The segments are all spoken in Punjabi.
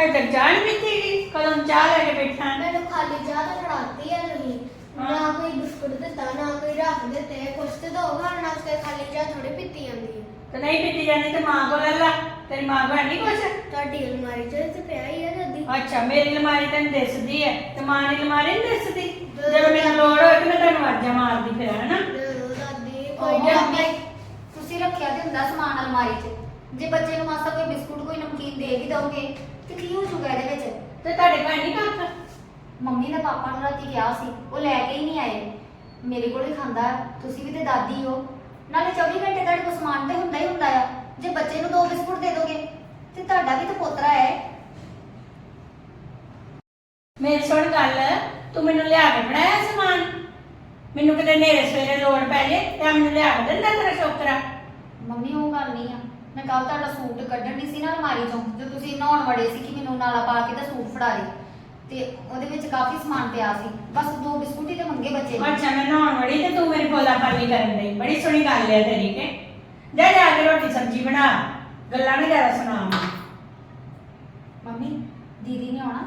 ਹਜੇ ਤੱਕ ਨਹੀਂ ਪੀਤੀ ਗਈ ਕਦੋਂ ਚਾਹ ਲੈ ਕੇ ਬੈਠਾ? ਮੈਨੂੰ ਖਾਲੀ ਚਾਹ ਤਾਂ ਫੜਾਤੀ ਆ ਤੁਸੀਂ ਨਾ ਕੋਈ ਬਿਸਕੁਟ ਦਿੱਤਾ ਨਾ ਕੋਈ ਰੱਖ ਦਿੱਤੇ ਕੁਛ ਤੇ ਦੋ ਖਾਣ ਵਾਸਤੇ ਖਾਲੀ ਚਾਹ ਥੋੜੀ ਪੀਤੀ ਜਾਂਦੀ ਹੈ ਤੇ ਨਹੀਂ ਪੀਤੀ ਜਾਂਦੀ ਤੇ ਮਾਂ ਕੋਲ ਲੈ ਲਾ। ਤੇਰੀ ਮਾਂ ਕੋਲ ਨਹੀਂ ਕੁਛ? ਤੁਹਾਡੀ ਅਲਮਾਰੀ 'ਚ ਤੇ ਪਿਆ ਹੀ ਆ ਦਾਦੀ ਅੱਛਾ ਮੇਰੀ ਅਲਮਾਰੀ ਤੈਨੂੰ ਦਿਸਦੀ ਹੈ ਤੇ ਮਾਂ ਦੀ ਅਲਮਾਰੀ ਨਹੀਂ ਦਿਸਦੀ? ਜਦੋਂ ਮੈਨੂੰ ਲੋੜ ਹੋਏ ਤੇ ਮੈਂ ਤੈਨੂੰ ਆਵਾਜ਼ਾਂ ਮਾਰਦੀ ਫਿਰ ਹਨਾ? ਦੇ ਦਿਓ ਦਾਦੀ ਕੋਈ ਕੋਈ ਨਾ ਨਾ ਤੁਸੀਂ ਰੱਖਿਆ ਤੇ ਹੁੰਦਾ ਸਮਾਨ ਅਲਮਾਰੀ 'ਚ। ਜੇ ਬੱਚੇ ਨੂੰ ਮਾਸਾ ਕੋਈ ਬਿਸਕੁਟ ਕੋਈ ਨਮਕੀਨ ਦੇ ਵੀ ਦੋਗੇ ਤੇ ਕੀ ਹੋ ਜੂਗਾ ਇਹਦੇ ਵਿੱਚ? ਤੇ ਤੁਹਾਡੇ ਘਰ ਨਹੀਂ ਕੱਖ ਮੰਮੀ ਨੇ ਪਾਪਾ ਨੂੰ ਰਾਤੀ ਕਿਹਾ ਸੀ ਉਹ ਲੈ ਕੇ ਹੀ ਨਹੀਂ ਆਏ। ਮੇਰੇ ਕੋਲ ਹੀ ਖਾਂਦਾ ਤੁਸੀਂ ਵੀ ਤੇ ਦਾਦੀ ਹੋ। ਨਾਲੇ 24 ਘੰਟੇ ਤੁਹਾਡੇ ਕੋਲ ਸਮਾਨ ਤੇ ਹੁੰਦਾ ਹੀ ਹੁੰਦਾ ਆ। ਜੇ ਬੱਚੇ ਨੂੰ ਦੋ ਬਿਸਕੁਟ ਦੇ ਦੋਗੇ ਤੇ ਤੁਹਾਡਾ ਵੀ ਤਾਂ ਪੋਤਰਾ ਹੈ। ਮੇਰੀ ਸੁਣ ਗੱਲ ਤੂੰ ਮੈਨੂੰ ਲਿਆ ਕੇ ਫੜਾਇਆ ਸਮਾਨ? ਮੈਨੂੰ ਕਿਤੇ ਨੇਰੇ ਸਵੇਰੇ ਲੋੜ ਪੈ ਜੇ ਤੇ ਮੈਨੂੰ ਲਿਆ ਕੇ ਦਿੰਦਾ ਤੇਰਾ ਛੋਕਰਾ ਮੰਮੀ ਉਹ ਗੱਲ ਨਹੀਂ ਆ। ਮੈਂ ਕੱਲ ਤੁਹਾਡਾ ਸੂਟ ਕੱਢਣ ਦੀ ਸੀ ਨਾ ਅਲਮਾਰੀ ਚੋਂ ਜੋ ਤੁਸੀਂ ਨਹਾਉਣ ਵੜੇ ਸੀ ਕਿ ਮੈਨੂੰ ਨਾਲਾ ਪਾ ਕੇ ਤਾਂ ਸੂਟ ਫੜਾ ਦੇ। ਤੇ ਉਹਦੇ ਵਿੱਚ ਕਾਫੀ ਸਮਾਨ ਪਿਆ ਸੀ। ਬਸ ਦੋ ਬਿਸਕੁਟ ਹੀ ਤੇ ਮੰਗੇ ਬੱਚੇ। ਨੇ ਅੱਛਾ ਮੈਂ ਨਹਾਉਣ ਵੜੀ ਤੇ ਤੂੰ ਮੇਰੀ ਬੋਲਾ ਪਾਲੀ ਕਰਨ ਲਈ ਬੜੀ ਸੋਹਣੀ ਗੱਲ ਹੈ ਤੇਰੀ ਕੇ। ਜਾ ਜਾ ਕੇ ਰੋਟੀ ਸਬਜ਼ੀ ਬਣਾ। ਗੱਲਾਂ ਨਹੀਂ ਜ਼ਿਆਦਾ ਸੁਣਾ ਮੰਮੀ ਦੀਦੀ ਨੇ ਆਉਣਾ?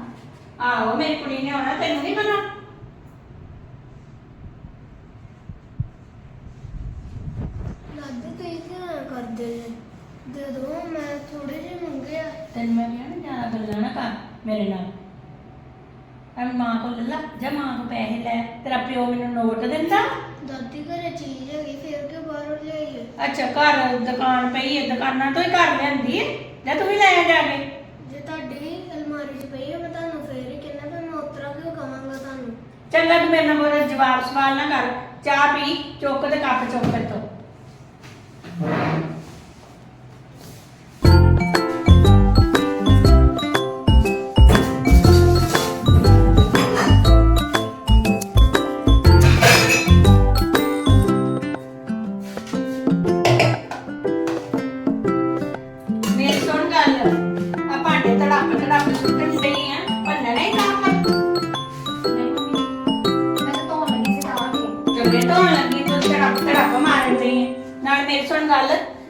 ਆਹੋ ਮੇਰੀ ਕੁੜੀ ਨੇ ਆਉਣਾ ਤੈਨੂੰ ਨਹੀਂ ਪਤਾ? ਦਾਦੀ ਤੁਸੀਂ ਕਿਉਂ ਕਰਦੇ ਜੇ? ਦੇ ਦੋ ਮੈਂ ਥੋੜੇ ਜਿਹੇ ਮੰਗੇ ਆ। ਤੈਨੂੰ ਮੈਂ ਕਿਹਾ ਨਾ ਜ਼ਿਆਦਾ ਗੱਲਾਂ ਨਾ ਕਰ ਮੇਰੇ ਨਾਲ। ਐ ਮਾਂ ਕੋਲ ਲੈ ਲਾ ਜਾ ਮਾਂ ਕੋ ਪੈਸੇ ਲੈ ਤੇਰਾ ਪਿਓ ਮੈਨੂੰ ਨੋਟ ਦਿੰਦਾ। ਦਾਦੀ ਘਰੇ ਚੀਜ਼ ਹੈਗੀ ਫੇਰ ਕਿ ਬਾਹਰੋਂ ਲਿਆਈਏ? ਅੱਛਾ ਘਰ ਦੁਕਾਨ ਪਈ ਹੈ ਦੁਕਾਨਾਂ ਤੋਂ ਹੀ ਘਰ ਲਿਆਂਦੀ ਹੈ ਜਾਂ ਤੂੰ ਵੀ ਲੈ ਆ ਜਾ ਕੇ? ਜੇ ਤੁਹਾਡੀ ਅਲਮਾਰੀ 'ਚ ਪਈ ਆ ਮੈਂ ਤੁਹਾਨੂੰ ਫੇਰ ਹੀ ਕਹਿੰਦਾ ਪਰ ਮੈਂ ਉਤਰਾ ਕਿਉਂ ਕਵਾਂਗਾ ਤੁਹਾਨੂੰ? ਚੰਗਾ ਤੂੰ ਮੇਰੇ ਨਾਲ ਮੇਰਾ ਜਵਾਬ ਸਵਾਲ ਨਾ ਕਰ। ਚਾਹ ਪੀ ਚੁੱਕ ਤੇ ਕੱਪ ਚੁੱਕ ਤੋਂ।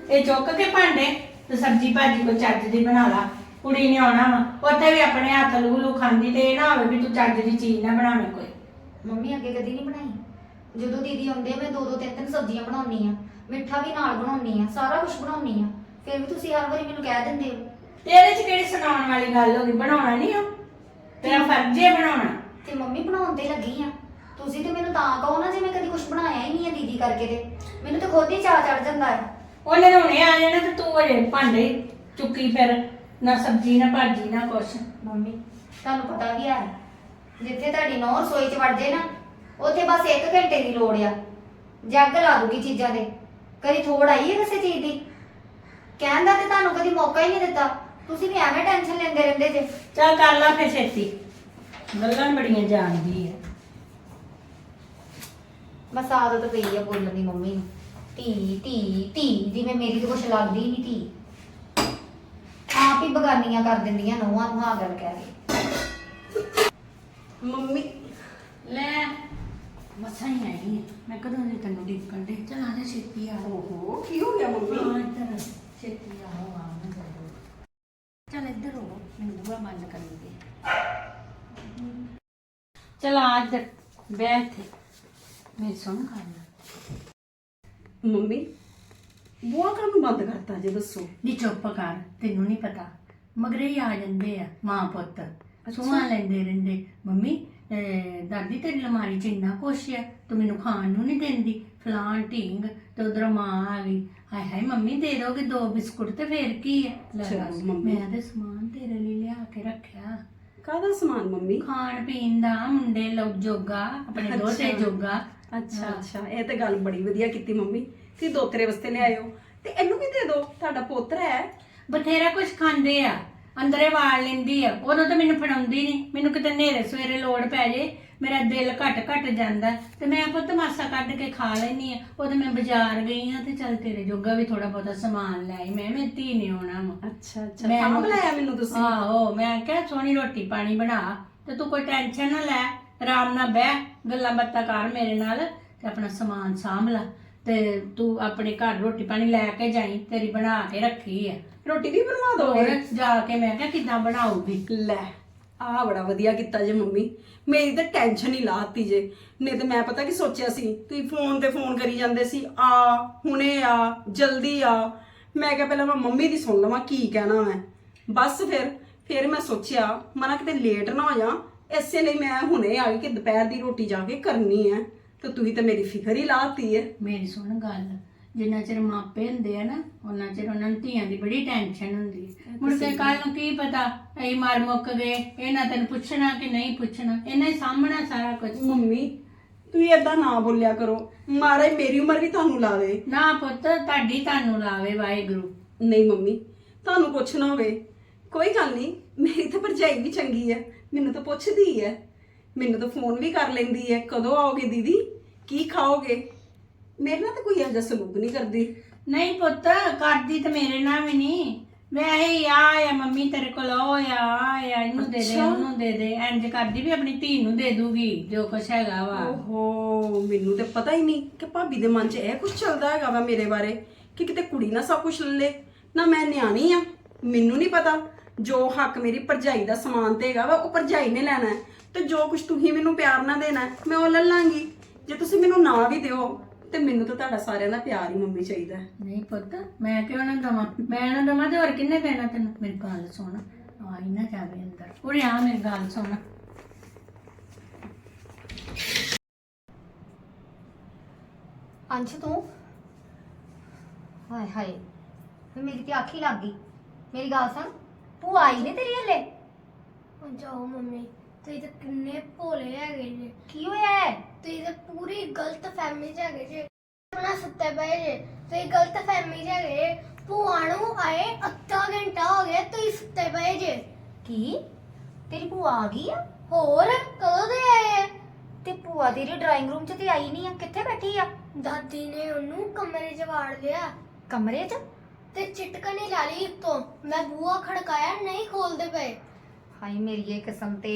ਇਹ ਚੁੱਕ ਕੇ ਭਾਂਡੇ ਤੇ ਸਬਜੀ ਭਾਜੀ ਕੋ ਚੱਜ ਦੀ ਬਣਾ ਲਾ। ਕੁੜੀ ਨੇ ਆਉਣਾ ਵਾ ਉੱਥੇ ਵੀ ਆਪਣੇ ਹੱਥ ਲੂ ਲੂ ਖਾਂਦੀ ਤੇ ਇਹ ਨਾ ਹੋਵੇ ਵੀ ਤੂੰ ਚੱਜ ਦੀ ਚੀਜ਼ ਨਾ ਬਣਾਵੇਂ ਕੋਈ। ਮੰਮੀ ਅੱਗੇ ਕਦੀ ਨਹੀਂ ਬਣਾਈ। ਜਦੋਂ ਦੀਦੀ ਆਉਂਦੇ ਮੈਂ ਦੋ ਦੋ ਤਿੰਨ ਤਿੰਨ ਸਬਜ਼ੀਆਂ ਬਣਾਉਣੀ ਆ। ਮਿੱਠਾ ਵੀ ਨਾਲ ਬਣਾਉਣੀ ਆ ਸਾਰਾ ਕੁਝ ਬਣਾਉਣੀ ਆ। ਫਿਰ ਵੀ ਤੁਸੀਂ ਹਰ ਵਾਰੀ ਮੈਨੂੰ ਕਹਿ ਦਿੰਦੇ ਹੋ। ਤੇ ਇਹਦੇ ਚ ਕਿਹੜੀ ਸੁਣਾਉਣ ਵਾਲੀ ਗੱਲ ਹੋ ਗਈ? ਬਣਾਉਣਾ ਨਹੀਂ ਹੋ ਤੇਰਾ ਫਰਜ਼ ਹੈ ਬਣਾਉਣਾ। ਤੇ ਮੰਮੀ ਬਣਾਉਣ ਤੇ ਲੱਗੀ ਆ। ਤੁਸੀਂ ਤੇ ਮੈਨੂੰ ਤਾਂ ਕਹੋ ਨਾ ਜੇ ਮੈਂ ਕਦੀ ਕੁਝ ਬਣਾਇਆ ਹੀ ਨਹੀਂ ਆ ਦੀਦੀ ਕਰਕੇ ਤੇ। ਮੈਨੂੰ ਤਾਂ ਖੁਦ ਹੀ ਚਾਹ ਚੜ ਜਾਂਦਾ ਹੈ ਉਹਨੇ ਤਾਂ ਹੁਣੇ ਆ ਜਾਣਾ ਤੇ ਤੂੰ ਅਜੇ ਭਾਂਡੇ ਚੁੱਕੀ ਫਿਰ ਨਾ ਸਬਜੀ ਨਾ ਭਾਜੀ ਨਾ ਕੁਛ। ਮੰਮੀ ਤੁਹਾਨੂੰ ਪਤਾ ਵੀ ਹੈ ਜਿੱਥੇ ਤੁਹਾਡੀ ਨੌਂ ਰਸੋਈ 'ਚ ਵੜ ਜੇ ਨਾ ਉੱਥੇ ਬਸ 1 ਘੰਟੇ ਦੀ ਲੋੜ ਆ। ਜੱਗ ਲਾ ਦੂਗੀ ਚੀਜ਼ਾਂ ਦੇ ਕਦੀ ਥੋੜ ਆਈ ਹੈ ਕਿਸੇ ਚੀਜ਼ ਦੀ? ਕਹਿਣ ਦਾ ਤੇ ਤੁਹਾਨੂੰ ਕਦੀ ਮੌਕਾ ਹੀ ਨਹੀਂ ਦਿੱਤਾ। ਤੁਸੀਂ ਵੀ ਐਵੇਂ ਟੈਨਸ਼ਨ ਲੈਂਦੇ ਰਹਿੰਦੇ ਜੇ। ਚੱਲ ਕਰ ਲਾ ਫੇ ਛੇਤੀ। ਗੱਲਾਂ ਬੜੀਆਂ ਜਾਣਦੀ ਹੈ। ਬਸ ਆਦਤ ਪਈ ਆ ਬੋਲਣ ਦੀ ਮੰਮੀ ਨੂੰ। ਧੀ ਧੀ ਧੀ ਜਿਵੇਂ ਮੇਰੀ ਤਾਂ ਕੁਛ ਲੱਗਦੀ ਨਹੀਂ ਧੀ। ਆਪ ਹੀ ਬਗਾਨੀਆਂ ਕਰ ਦਿੰਦੀਆਂ ਨੌਵਾਂ ਨੂੰ ਹਾਂ ਗੱਲ ਕਹਿ ਕੇ। ਮੰਮੀ ਲੈ। ਮਸਾਂ ਹੀ ਆਈ ਹੈ ਮੈਂ ਕਦੋਂ ਦੀ ਤੈਨੂੰ ਡਿੱਕਣ ਦੇ ਚਲ ਆ ਜਾ ਛੇਤੀ ਆ। ਓਹੋ ਕੀ ਹੋ ਗਿਆ ਮੰਮੀ? ਹਾਂ ਇੱਧਰ। ਛੇਤੀ ਆਓ ਆ ਨਾ ਜਾਓ ਚਲ ਇੱਧਰ ਹੋ ਮੈਨੂੰ ਦੁਆ ਬੰਦ ਕਰ ਦੇ ਚਲ ਆ ਇੱਧਰ ਬੈਠ ਮੇਰੀ ਸੁਣ ਗੱਲ। ਮੰਮੀ ਬੁਆ ਕੰਮ ਬੰਦ ਕਰਤਾ ਜੇ ਦੱਸੋ? ਨੀ ਚੁੱਪ ਕਰ ਤੈਨੂੰ ਨਹੀਂ ਪਤਾ। ਮਗਰੇ ਹੀ ਆ ਜਾਂਦੇ ਆ ਮਾਂ ਪੁੱਤ। ਸੁਣਾ ਲੈਂਦੇ ਰਹਿੰਦੇ। ਮੰਮੀ ਅਹ ਦਾਦੀ ਤੇਰੀ ਅਲਮਾਰੀ 'ਚ ਇੰਨਾ ਕੁਛ ਆ ਤੂੰ ਮੈਨੂੰ ਖਾਣ ਨੂੰ ਨਹੀਂ ਦਿੰਦੀ। ਫਲਾਣ ਢੀਂਗ ਤੇ ਉਧਰ ਮਾਂ ਆ ਗਈ। ਹਾਏ ਹਾਏ ਮੰਮੀ ਦੇ ਦੋਗੇ ਦੋ ਬਿਸਕੁਟ ਤੇ ਫੇਰ ਕੀ ਆ? ਲੈ ਚਲੋ ਦੱਸ, ਮੰਮੀ। ਮੈਂ ਤੇ ਸਮਾਨ ਤੇਰੇ ਲਈ ਲਿਆ ਕੇ ਰੱਖਿਆ। ਕਾਹਦਾ ਸਮਾਨ ਮੰਮੀ? ਖਾਣ ਪੀਣ ਦਾ ਮੁੰਡੇ ਲੋਕ ਜੋਗਾ ਆਪਣੇ ਦੋਤੇ ਅੱਛਾ। ਜੋਗਾ। ਅੱਛਾ। ਅੱਛਾ। ਇਹ ਤੇ ਗੱਲ ਬੜੀ ਵਧੀਆ ਕੀਤੀ ਮੰਮੀ। ਕਿ ਦੋਤਰੇ ਵਾਸਤੇ ਲਿਆਇਓ। ਤੇ ਇਹਨੂੰ ਵੀ ਦੇ ਦਿਓ ਤੁਹਾਡਾ ਪੋਤਰਾ ਹੈ। ਬਥੇਰਾ ਕੁਝ ਖਾਂਦੇ ਆ। ਅੰਦਰੇ ਵਾਲ ਲੈਂਦੀ ਆ। ਉਦੋਂ ਤਾਂ ਮੈਨੂੰ ਫੜਾਉਂਦੀ ਨਹੀਂ ਮੈਨੂੰ ਕਿਤੇ ਨੇਰੇ ਸਵੇਰੇ ਲੋੜ ਪੈ ਜੇ ਮੇਰਾ ਦਿਲ ਘਟ ਘਟ ਜਾਂਦਾ। ਤੇ ਮੈਂ ਪੁੱਤ ਮਾਸਾ ਕੱਢ ਕੇ ਖਾ ਲੈਨੀ ਆ। ਉਦੋਂ ਮੈਂ ਬਾਜ਼ਾਰ ਗਈ ਆ ਤੇ ਚੱਲ ਤੇਰੇ ਜੋਗਾ ਵੀ ਥੋੜਾ ਬਹੁਤਾ ਸਮਾਨ ਲੈ ਆਈ। ਮੈਂ ਮੇਰੀ ਧੀ ਨੇ ਆਉਣਾ ਵਾ। ਅੱਛਾ ਅੱਛਾ। ਮੈਂ ਤਾਂ ਬੁਲਾਇਆ ਮੈਨੂੰ ਤੁਸੀਂ? ਆਹੋ ਮੈਂ ਕਿਹਾ ਸੋਹਣੀ ਰੋਟੀ ਪਾਣੀ ਬਣਾ। ਤੇ ਤੂੰ ਕੋਈ ਟੈਨਸ਼ਨ ਨਾ ਲੈ। ਆਰਾਮ ਨਾਲ ਬਹਿ ਗੱਲਾਂ ਬਾਤਾਂ ਕਰ ਮੇਰੇ ਨਾਲ ਤੇ ਆਪਣਾ ਸਮਾਨ ਸਾਂਭ ਲੈ। ਤੇ ਤੂੰ ਆਪਣੇ ਘਰ ਰੋਟੀ ਪਾਣੀ ਲੈ ਕੇ ਜਾਈ ਤੇਰੀ ਬਣਾ ਕੇ ਰੱਖੀ ਆ। ਰੋਟੀ ਵੀ ਬਣਵਾ ਹੋਰ ਦੋਗੇ ਜਾ ਕੇ ਮੈਂ ਕਿਹਾ ਕਿੱਦਾਂ ਬਣਾਉਗੀ ਲੈ ਆਹ ਬੜਾ ਵਧੀਆ ਕੀਤਾ ਜੇ ਮੰਮੀ। ਮੇਰੀ ਤਾਂ ਟੈਨਸ਼ਨ ਹੀ ਲਾਤੀ ਜੇ। ਨਹੀਂ ਤੇ ਮੈਂ ਪਤਾ ਕੀ ਸੋਚਿਆ ਸੀ? ਤੁਸੀਂ ਫੋਨ ਤੇ ਫੋਨ ਕਰੀ ਜਾਂਦੇ ਸੀ ਆ ਹੁਣੇ ਆ ਜਲਦੀ ਆ। ਮੈਂ ਕਿਹਾ ਪਹਿਲਾਂ ਮੈਂ ਮੰਮੀ ਦੀ ਸੁਣ ਲਵਾਂ ਕੀ ਕਹਿਣਾ ਮੈਂ। ਬਸ ਫਿਰ ਫਿਰ ਮੈਂ ਸੋਚਿਆ ਮਨਾ ਕਿਤੇ ਲੇਟ ਨਾ ਹੋ ਜਾ ਇਸੇ ਲਈ ਮੈਂ ਹੁਣੇ ਆ ਗਈ ਕਿ ਦੁਪਹਿਰ ਦੀ ਰੋਟੀ ਜਾ ਕੇ ਕਰਨੀ ਹੈ ਤੇ ਤੁਸੀਂ ਤਾਂ ਮੇਰੀ ਫਿਕਰ ਹੀ ਲਾਤੀ ਹੈ ਮੇਰੀ ਸੁਣ ਗੱਲ ਜਿੰਨਾ ਚਿਰ ਮਾਪੇ ਹੁੰਦੇ ਆ ਨਾ ਉਹਨਾਂ ਚਿਰ ਉਹਨਾਂ ਨੂੰ ਧੀਆਂ ਦੀ ਬੜੀ ਟੈਨਸ਼ਨ ਹੁੰਦੀ ਹੈ ਮੁੜ ਕੇ ਕੱਲ ਨੂੰ ਕੀ ਪਤਾ ਅਸੀਂ ਮਰ ਮੁੱਕ ਗਏ ਇਹਨਾਂ ਤੈਨੂੰ ਪੁੱਛਣਾ ਕਿ ਨਹੀਂ ਪੁੱਛਣਾ ਇਹਨਾਂ ਹੀ ਸਾਹਮਣਾ ਸਾਰਾ ਕੁਝ ਮੰਮੀ ਤੁਸੀਂ ਏਦਾਂ ਨਾ ਬੋਲਿਆ ਕਰੋ। ਮਹਾਰਾਜ ਮੇਰੀ ਉਮਰ ਵੀ ਤੁਹਾਨੂੰ ਲਾਵੇ। ਨਾ ਪੁੱਤ ਤੁਹਾਡੀ ਤੁਹਾਨੂੰ ਲਾਵੇ ਵਾਹਿਗੁਰੂ। ਨਹੀਂ ਮੰਮੀ ਤੁਹਾਨੂੰ ਕੁਛ ਨਾ ਹੋਵੇ। ਕੋਈ ਗੱਲ ਨਹੀਂ ਮੇਰੀ ਤਾਂ ਭਰਜਾਈ ਵੀ ਚੰਗੀ ਹੈ ਮੈਨੂੰ ਤਾਂ ਪੁੱਛਦੀ ਹੈ ਮੈਨੂੰ ਤਾਂ ਫੋਨ ਵੀ ਕਰ ਲੈਂਦੀ ਹੈ ਕਦੋਂ ਆਓਗੇ ਦੀਦੀ? ਕੀ ਖਾਓਗੇ? ਮੇਰੇ ਨਾਲ ਤਾਂ ਕੋਈ ਇਹੋ ਜਿਹਾ ਸਲੂਕ ਨਹੀਂ ਕਰਦੀ। ਨਹੀਂ ਪੁੱਤ ਕਰਦੀ ਤੇ ਮੇਰੇ ਨਾਲ ਵੀ ਨਹੀਂ। ਵੈਸੇ ਹੀ ਆ ਆ ਮੰਮੀ ਤੇਰੇ ਕੋਲ ਉਹ ਆ ਆ ਆ ਇਹਨੂੰ ਦੇ ਦੇ ਅੱਛਾ। ਉਹਨੂੰ ਦੇ ਦੇ। ਇੰਜ ਕਰਦੀ ਵੀ ਆਪਣੀ ਧੀ ਨੂੰ ਦੇ ਦੂਗੀ ਜੋ ਕੁਛ ਹੈਗਾ ਵਾ। ਓਹੋ ਮੈਨੂੰ ਤੇ ਪਤਾ ਹੀ ਨਹੀਂ ਕਿ ਭਾਬੀ ਦੇ ਮਨ 'ਚ ਇਹ ਕੁਝ ਚੱਲਦਾ ਹੈਗਾ ਵਾ ਮੇਰੇ ਬਾਰੇ ਕਿ ਕਿਤੇ ਕੁੜੀ ਨਾ ਸਭ ਕੁਝ ਲੈ। ਨਾ ਮੈਂ ਨਿਆਣੀ ਆ ਮੈਨੂੰ ਨਹੀਂ ਪਤਾ। ਜੋ ਹੱਕ ਮੇਰੀ ਭਰਜਾਈ ਦਾ ਸਮਾਨ ਤੇ ਹੈਗਾ ਵਾ ਉਹ ਭਰਜਾਈ ਨੇ ਲੈਣਾ ਹੈ। ਤੇ ਜੋ ਕੁਝ ਤੁਸੀਂ ਮੈਨੂੰ ਪਿਆਰ ਨਾਲ ਦੇਣਾ ਹੈ, ਮੈਂ ਉਹ ਲੈ ਲਾਂਗੀ। ਜੇ ਤੁਸੀਂ ਮੈਨੂੰ ਨਾ ਵੀ ਦਿਓ ਤੇ ਮੈਨੂੰ ਤਾਂ ਤੁਹਾਡਾ ਸਾਰਿਆਂ ਦਾ ਪਿਆਰ ਹੀ ਮੰਮੀ ਚਾਹੀਦਾ ਹੈ। ਨਹੀਂ ਪੁੱਤ ਮੈਂ ਕਿਉਂ ਨਾ ਦਵਾਂ? ਮੈਂ ਨਾ ਦਵਾਂ ਤੇ ਹੋਰ ਕਿੰਨੇ ਦੇਣਾ ਤੈਨੂੰ? ਮੇਰੀ ਗੱਲ ਸੁਣ। ਆ ਹੀ ਨਾ ਜਾਵੇ ਅੰਦਰ। ਉਰੇ ਆ ਮੇਰੀ ਗੱਲ ਸੁਣ। ਅੰਸ਼ ਤੂੰ? ਹਾਏ ਹਾਏ ਵੀ ਮੇਰੀ ਤੇ ਅੱਖ ਹੀ ਲੱਗ ਗਈ। ਮੇਰੀ ਗੱਲ ਸੁਣ। ਤੂੰ ਆਈ ਨਹੀਂ ਤੇਰੀ ਹਲੇ? ਹੁਣ ਜਾਓ ਮੰਮੀ ਤੁਸੀਂ ਤਾਂ ਕਿੰਨੇ ਭੋਲੇ ਹੈਗੇ ਜੇ। ਕੀ ਹੋਇਆ ਹੈ? ਤੁਸੀਂ ਤਾਂ ਪੂਰੀ ਗਲਤ ਫਹਿਮੀ ਚ ਹੈਗੇ ਜੇ। ਆਪਣਾ ਸੁੱਤੇ ਪਏ ਜੇ। ਤੁਸੀਂ ਗਲਤ ਫਹਿਮੀ ਚ ਹੈਗੇ ਜੇ। ਭੂਆ ਨੂੰ ਆਏ ਅੱਧਾ ਘੰਟਾ ਹੋ ਗਿਆ ਤੁਸੀਂ ਸੁੱਤੇ ਪਏ ਜੇ। ਕੀ? ਤੇਰੀ ਭੂਆ ਆ ਗਈ ਆ? ਹੋਰ ਕਦੋਂ ਦੇ ਆਏ ਆ? ਤੇ ਭੂਆ ਤੇਰੀ ਡਰਾਇੰਗ ਰੂਮ 'ਚ ਤੇ ਆਈ ਨਹੀਂ ਆ। ਕਿੱਥੇ ਬੈਠੀ ਆ? ਦਾਦੀ ਨੇ ਉਹਨੂੰ ਕਮਰੇ 'ਚ ਵਾੜ ਲਿਆ। ਕਮਰੇ 'ਚ? ਤੇ ਚਿਟਕਣੀ ਲਾ ਲਈ ਉੱਤੋਂ। ਮੈਂ ਬੂਹਾ ਖੜਕਾਇਆ ਨਹੀਂ ਖੋਲਦੇ ਪਏ। ਹਾਏ ਮੇਰੀ ਇਹ ਕਿਸਮ ਤੇ।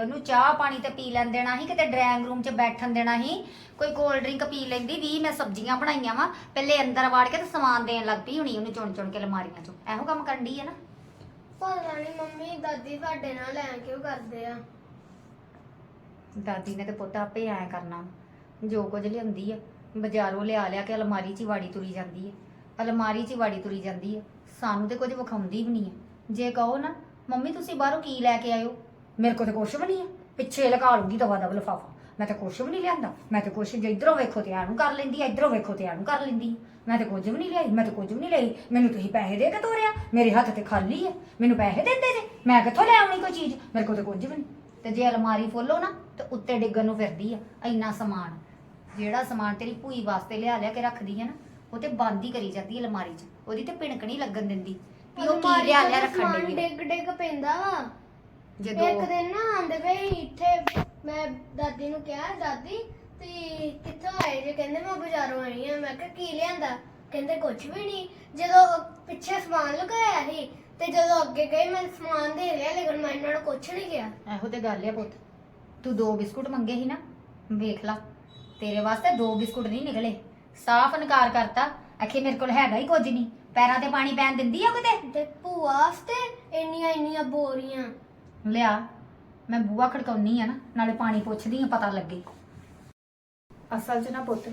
ਉਹਨੂੰ ਚਾਹ ਪਾਣੀ ਤੇ ਪੀ ਲੈਣ ਦੇਣਾ ਸੀ ਕਿਤੇ ਡਰਾਇੰਗ ਰੂਮ 'ਚ ਬੈਠਣ ਦੇਣਾ ਸੀ। ਕੋਈ ਕੋਲਡ ਡਰਿੰਕ ਪੀ ਲੈਂਦੀ ਵੀ ਮੈਂ ਸਬਜ਼ੀਆਂ ਬਣਾਈਆਂ ਵਾ ਪਹਿਲੇ ਅੰਦਰ ਵਾੜ ਕੇ ਤੇ ਸਮਾਨ ਦੇਣ ਲੱਗ ਪਈ ਹੁਣੀ ਉਹਨੂੰ ਚੁਣ ਚੁਣ ਕੇ ਅਲਮਾਰੀਆਂ 'ਚੋਂ। ਇਹੋ ਕੰਮ ਕਰਨ ਦੀ ਹੈ ਨਾ। ਪਤਾ ਨਹੀਂ ਮੰਮੀ ਦਾਦੀ ਸਾਡੇ ਨਾਲ ਐ ਕਿਉਂ ਕਰਦੇ ਆ? ਦਾਦੀ ਨੇ ਤੇ ਪੁੱਤ ਆਪੇ ਐ ਕਰਨਾ। ਜੋ ਕੁਝ ਲਿਆਉਂਦੀ ਆ ਬਾਜ਼ਾਰੋਂ ਲਿਆ ਲਿਆ ਕੇ ਅਲਮਾਰੀ 'ਚ ਹੀ ਵਾੜੀ ਤੁਰੀ ਜਾਂਦੀ ਹੈ ਅਲਮਾਰੀ 'ਚ ਹੀ ਵਾੜੀ ਤੁਰੀ ਜਾਂਦੀ ਹੈ ਸਾਨੂੰ ਤੇ ਕੁਝ ਵਿਖਾਉਂਦੀ ਵੀ ਨਹੀਂ ਹੈ ਜੇ ਕਹੋ ਨਾ, ਮੰਮੀ, ਤੁਸੀਂ ਬਾਹਰੋਂ ਕੀ ਲੈ ਕੇ ਆਇਓ? ਮੇਰੇ ਕੋਲ ਤੇ ਕੁਛ ਵੀ ਨਹੀਂ ਹੈ ਪਿੱਛੇ ਲਗਾ ਲੂੰਗੀ ਦਵਾ ਦਾ ਲਫਾਫਾ। ਮੈਂ ਤਾਂ ਕੁਛ ਵੀ ਨਹੀਂ ਲਿਆਂਦਾ। ਮੈਂ ਤਾਂ ਕੁਛ ਜੇ ਇਧਰੋਂ ਵੇਖੋ ਤੇ ਆਨੂੰ ਕਰ ਲੈਂਦੀ ਇਧਰੋਂ ਵੇਖੋ ਤੇ ਆਨੂੰ ਕਰ ਲੈਂਦੀ ਮੈਂ ਤਾਂ ਕੁਝ ਵੀ ਨਹੀਂ ਲਿਆਈ, ਮੈਂ ਤਾਂ ਕੁਝ ਵੀ ਨਹੀਂ ਲਈ। ਮੈਨੂੰ ਤੁਸੀਂ ਪੈਸੇ ਦੇ ਕੇ ਤੋਰਿਆ, ਮੇਰੇ ਹੱਥ ਤੇ ਖਾਲੀ ਹੈ ਮੈਨੂੰ ਪੈਸੇ ਦਿੰਦੇ ਜੇ, ਮੈਂ ਕਿੱਥੋਂ ਲੈ ਆਉਣੀ ਕੋਈ ਚੀਜ਼? ਮੇਰੇ ਕੋਲ ਤਾਂ ਕੁਝ ਵੀ ਨਹੀਂ। ਤੇ ਜੇ ਅਲਮਾਰੀ ਫੋਲੋ ਨਾ, ਤੇ ਉੱਤੇ ਡਿੱਗਣ ਨੂੰ ਫਿਰਦੀ ਆ, ਇੰਨਾ ਸਮਾਨ। ਜਿਹੜਾ ਸਮਾਨ ਤੇਰੀ ਭੂਈ ਵਾਸਤੇ ਲਿਆ ਲਿਆ ਕੇ ਰੱਖਦੀ ਹੈ ਨਾ ਉਹ ਤੇ ਬੰਦ ਹੀ ਕਰੀ ਜਾਂਦੀ ਅਲਮਾਰੀ 'ਚ। ਉਹਦੀ ਤੇ ਪਿਣਕ ਨਹੀਂ ਲੱਗਣ ਦਿੰਦੀ। ਵੀ ਉਹ ਕੀ ਲਿਆ ਲਿਆ ਰੱਖਣ ਦੀ ਡਿੱਗ ਡਿੱਗ ਪੈਂਦਾ ਵਾ। ਜਦੋਂ ਇੱਕ ਦਿਨ ਨਾ ਆਂਦੇ ਪਏ ਇੱਥੇ ਮੈਂ ਦਾਦੀ ਨੂੰ ਕਿਹਾ ਦਾਦੀ ਤੇ ਕਿੱਥੋਂ ਆਏ ਜੇ? ਕਹਿੰਦੇ ਮੈਂ ਬਾਜ਼ਾਰੋਂ ਆਈ ਆ ਮੈਂ ਕਿਹਾ ਕੀ ਲਿਆਂਦਾ? ਕਹਿੰਦੇ ਕੁਝ ਵੀ ਨਹੀਂ। ਜਦੋਂ ਪਿੱਛੇ ਸਮਾਨ ਲੁਕਾਇਆ ਸੀ ਤੇ ਜਦੋਂ ਅੱਗੇ ਗਏ ਮੈਂ ਸਮਾਨ ਦੇ ਲਿਆ ਲੇਕਿਨ ਮੈਂ ਇਹਨਾਂ ਨੂੰ ਕੁਝ ਨਹੀਂ ਕਿਹਾ। ਇਹੋ ਤੇ ਗੱਲ ਆ ਪੁੱਤ। ਤੂੰ ਦੋ ਬਿਸਕੁਟ ਮੰਗੇ ਸੀ ਨਾ ਵੇਖ ਲਾ। ਤੇਰੇ ਵਾਸਤੇ ਦੋ ਬਿਸਕੁਟ ਨਹੀਂ ਨਿਕਲੇ। ਸਾਫ਼ ਇਨਕਾਰ ਕਰਤਾ। ਆਖੇ ਮੇਰੇ ਕੋਲ ਹੈਗਾ ਹੀ ਕੁਝ ਨਹੀਂ। ਪੈਰਾਂ ਤੇ ਪਾਣੀ ਪੈਣ ਦਿੰਦੀ ਆ ਕਿਤੇ? ਤੇ ਭੂਆ ਵਾਸਤੇ ਇੰਨੀਆਂ ਇੰਨੀਆਂ ਬੋਰੀਆਂ। ਲਿਆ ਮੈਂ ਬੂਆ ਖੜਕਾਉਣੀ ਆ ਨਾ ਨਾਲੇ ਪਾਣੀ ਪੁੱਛਦੀ ਆ ਪਤਾ ਲੱਗੇ। ਅਸਲ 'ਚ ਨਾ ਪੁੱਤ